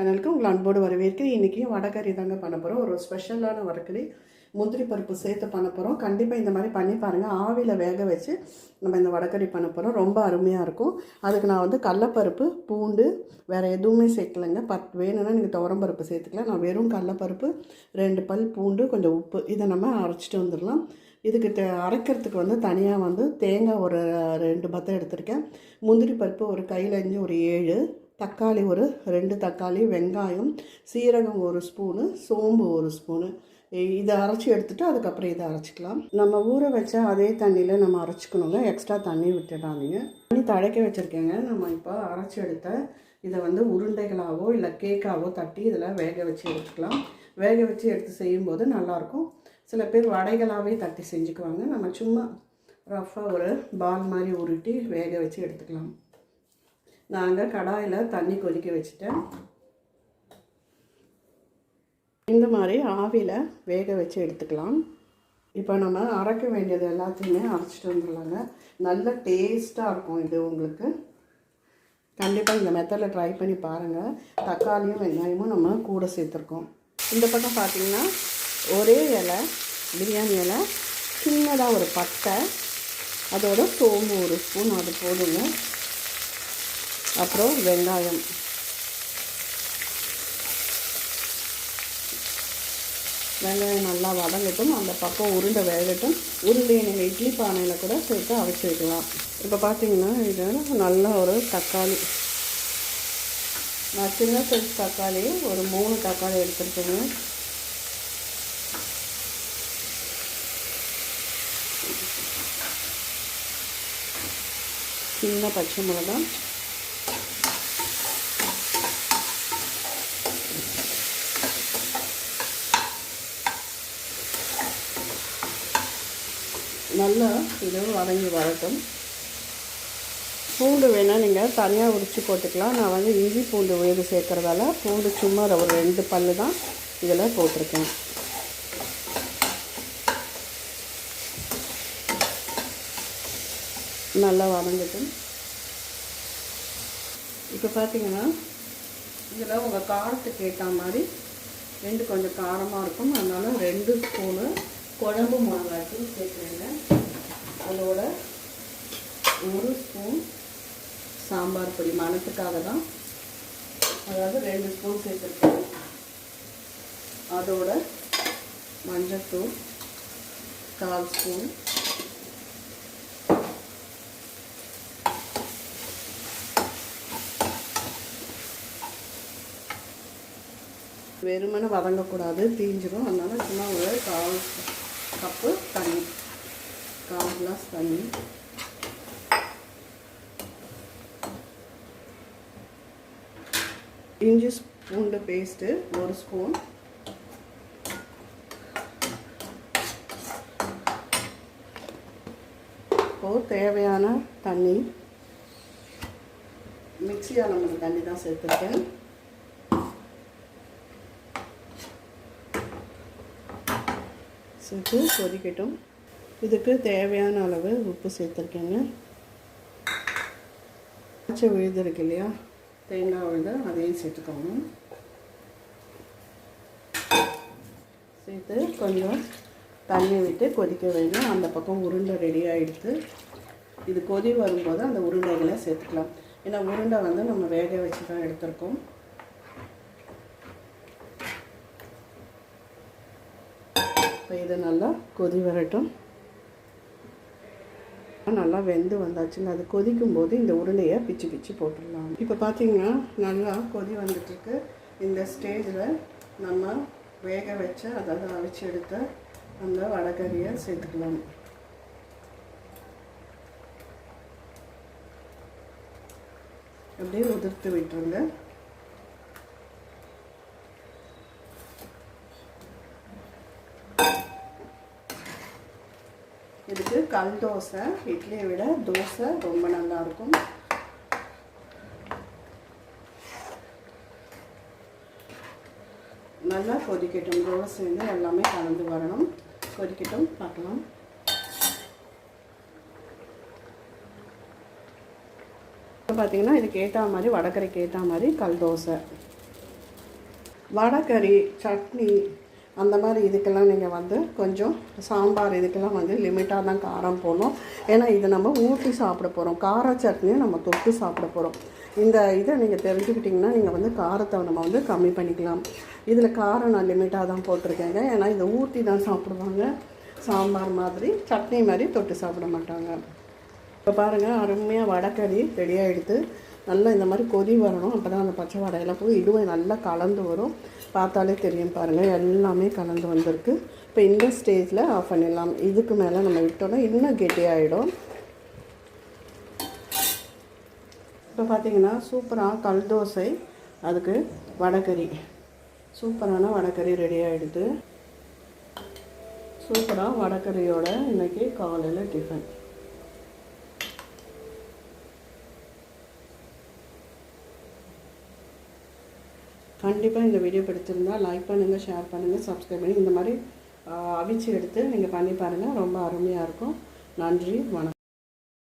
உங்கள் அன்போடு வரவேற்கிறேன். இன்றைக்கி வடகறி தாங்க பண்ண போகிறோம் ஒரு ஸ்பெஷலான வடகறி முந்திரி பருப்பு சேர்த்து பண்ண போகிறோம் கண்டிப்பாக இந்த மாதிரி பண்ணி பாருங்கள் ஆவியில் வேக வச்சு நம்ம இந்த வடகறி பண்ண போகிறோம் ரொம்ப அருமையாக இருக்கும். அதுக்கு நான் வந்து கடலப்பருப்பு பூண்டு வேறு எதுவுமே சேர்க்கலைங்க. பத் வேணும்னா நீங்கள் துவரம்பருப்பு சேர்த்துக்கலாம். நான் வெறும் கடலப்பருப்பு ரெண்டு பல் பூண்டு கொஞ்சம் உப்பு இதை நம்ம அரைச்சிட்டு வந்துடலாம். இதுக்கு தே அரைக்கிறதுக்கு வந்து தனியாக வந்து தேங்காய் ஒரு ரெண்டு பத்தம் எடுத்திருக்கேன். முந்திரி பருப்பு ஒரு கையில் அஞ்சு ஒரு ஏழு தக்காளி ஒரு ரெண்டு தக்காளி வெங்காயம் சீரகம் ஒரு ஸ்பூனு சோம்பு ஒரு ஸ்பூனு. இதை அரைச்சி எடுத்துட்டு அதுக்கப்புறம் இதை அரைச்சிக்கலாம். நம்ம ஊற வச்ச அதே தண்ணியில் நம்ம அரைச்சிக்கணுங்க. எக்ஸ்ட்ரா தண்ணி விட்டுடாதீங்க. தண்ணி தழைக்க வச்சுருக்கேங்க. நம்ம இப்போ அரைச்சி எடுத்த இதை வந்து உருண்டைகளாகவோ இல்லை கேக்காவோ தட்டி இதில் வேக வச்சு எடுத்துக்கலாம். வேக வச்சு எடுத்து செய்யும்போது நல்லாயிருக்கும் சில பேர் வடைகளாகவே தட்டி செஞ்சுக்குவாங்க. நம்ம சும்மா ரஃப்பாக ஒரு பால் மாதிரி உருட்டி வேக வச்சு எடுத்துக்கலாம். நாங்கள் கடாயில் தண்ணி கொதிக்க வச்சுட்டேன். இந்த மாதிரி ஆவியில் வேக வச்சு எடுத்துக்கலாம். இப்போ நம்ம அரைக்க வேண்டியது எல்லாத்தையுமே அரைச்சிட்டு வந்துடலாங்க. நல்ல டேஸ்ட்டாக இருக்கும் இது உங்களுக்கு. கண்டிப்பாக இந்த மெத்தடில் ட்ரை பண்ணி பாருங்கள் தக்காளியும் வெங்காயமும் நம்ம கூட சேர்த்துருக்கோம். இந்த பக்கம் பார்த்தீங்கன்னா ஒரே இலை பிரியாணி இலை சின்னதாக ஒரு பட்டை அதோட சோம்பு ஒரு ஸ்பூன் அது போடுங்க அப்புறம் வெங்காயம். வெங்காயம் நல்லா வதங்கட்டும் அந்த பக்கம் உருண்டை வேகட்டும். உருண்டையை நீங்கள் இட்லி பானையில் கூட சேர்த்து அரைச்சி வைக்கலாம். இப்போ பார்த்தீங்கன்னா இது நல்ல ஒரு தக்காளி. நான் சின்ன சைஸ் தக்காளி ஒரு மூணு தக்காளி எடுத்துருக்கேங்க. சின்ன பச்சை மிளகாய். நல்லா இது வதங்கி வரட்டும். பூண்டு வேணால் நீங்கள் தனியாக உரித்து போட்டுக்கலாம். நான் வந்து இஞ்சி பூண்டு வேறு சேர்க்குறதால பூண்டு சும்மா ஒரு ரெண்டு பல்லு தான் இதில் போட்டிருக்கேன். நல்லா வதங்கட்டும். இப்போ பார்த்தீங்கன்னா இதில் உங்கள் காரத்துக்கு ஏற்ற மாதிரி ரெண்டு கொஞ்சம் காரமாக இருக்கும். அதனால் ரெண்டு ஸ்பூனு குழம்பு மிளகாய்த்தூள் சேர்க்குறேங்க. அதோட ஒரு ஸ்பூன் சாம்பார் பொடி மணத்துக்காக தான் அதாவது ரெண்டு ஸ்பூன் சேர்த்துருக்கேன். அதோட மஞ்சத்தூள் கால் ஸ்பூன் வெறுமனே வதங்கக்கூடாது தீஞ்சிரும். அதனால சும்மா ஒரு கால் கப்பு தண்ணி. கால் கிளாஸ் தண்ணி. இஞ்சி பூண்டு பேஸ்ட்டு ஒரு ஸ்பூன் இப்போது தேவையான தண்ணி. மிக்சியால் நம்ம தண்ணி தான் சேர்த்துருக்கேன். சேர்த்து கொதிக்கட்டும். இதுக்கு தேவையான அளவு உப்பு சேர்த்துருக்கேங்க. பச்சை விழுது இருக்கு இல்லையா? தேங்காய் விழுது அதையும் சேர்த்துக்கோங்க. சேர்த்து கொஞ்சம் தண்ணி விட்டு கொதிக்க வைங்க அந்த பக்கம் உருண்டை ரெடி ஆகிடுது இது கொதி வரும்போது அந்த உருண்டைகளை சேர்த்துக்கலாம். ஏன்னா உருண்டை வந்து நம்ம வேக வச்சு தான் எடுத்திருக்கோம். இப்போ இது நல்லா கொதி வரட்டும். நல்லா வெந்து வந்தாச்சுங்க. அது கொதிக்கும் போது இந்த உருளையை பிச்சு பிச்சு போட்டுடலாம். இப்போ பார்த்தீங்கன்னா நல்லா கொதி வந்துட்டுருக்கு. இந்த ஸ்டேஜில் நம்ம வேக வச்ச அதாவது அவிச்சு எடுத்த அந்த வடகறியை சேர்த்துக்கலாம். அப்படியே உதிர்த்து விட்டுருங்க. இதுக்கு கல் தோசை இட்லியை விட தோசை ரொம்ப நல்லாயிருக்கும். நல்லா கொதிக்கட்டும். தோசை வந்து எல்லாமே கலந்து வரணும். கொதிக்கட்டும் பார்க்கலாம். இப்போ பார்த்தீங்கன்னா இதுக்கு ஏற்ற மாதிரி வடக்கறிக்கு ஏற்ற மாதிரி கல் தோசை. வடக்கறி சட்னி அந்த மாதிரி இதுக்கெல்லாம் நீங்கள் வந்து கொஞ்சம் சாம்பார் இதுக்கெல்லாம் வந்து லிமிட்டாக தான் காரம் போடணும். ஏன்னா இது நம்ம ஊற்றி சாப்பிட போகிறோம் கார சட்னியும் நம்ம தொட்டு சாப்பிட போகிறோம் இந்த இதை நீங்கள் தெரிஞ்சுக்கிட்டிங்கன்னா நீங்கள் வந்து காரத்தை நம்ம வந்து கம்மி பண்ணிக்கலாம். இதில் காரம் நான் லிமிட்டாக தான் போட்டிருக்கேங்க. ஏன்னா இதை ஊற்றி தான் சாப்பிடுவாங்க. சாம்பார் மாதிரி சட்னி மாதிரி தொட்டு சாப்பிட மாட்டாங்க. இப்போ பாருங்கள் அருமையாக வடக்கறி ரெடியாக எடுத்து நல்லா இந்த மாதிரி கொதி வரணும். அப்போ தான் அந்த பச்சை வடையெல்லாம் போய் இதுவும் நல்லா கலந்து வரும். பார்த்தாலே தெரியும் பாருங்கள் எல்லாமே கலந்து வந்திருக்கு. இப்போ இந்த ஸ்டேஜில் ஆஃப் பண்ணிடலாம். இதுக்கு மேலே நம்ம விட்டோம்னா இன்னும் கெட்டியாகிடும் இப்போ பார்த்திங்கன்னா சூப்பராக கல் தோசை அதுக்கு வடைக்கறி சூப்பரான வடைக்கறி ரெடி ஆகிடுது சூப்பராக வடைக்கறியோட இன்றைக்கி காலையில் டிஃபன் கண்டிப்பாக இந்த வீடியோ பிடிச்சிருந்தால் லைக் பண்ணுங்கள் ஷேர் பண்ணுங்கள் சப்ஸ்கிரைப் பண்ணி இந்த மாதிரி அவிச்சு எடுத்து நீங்கள் பண்ணி பாருங்கள் ரொம்ப அருமையாக இருக்கும். நன்றி வணக்கம்.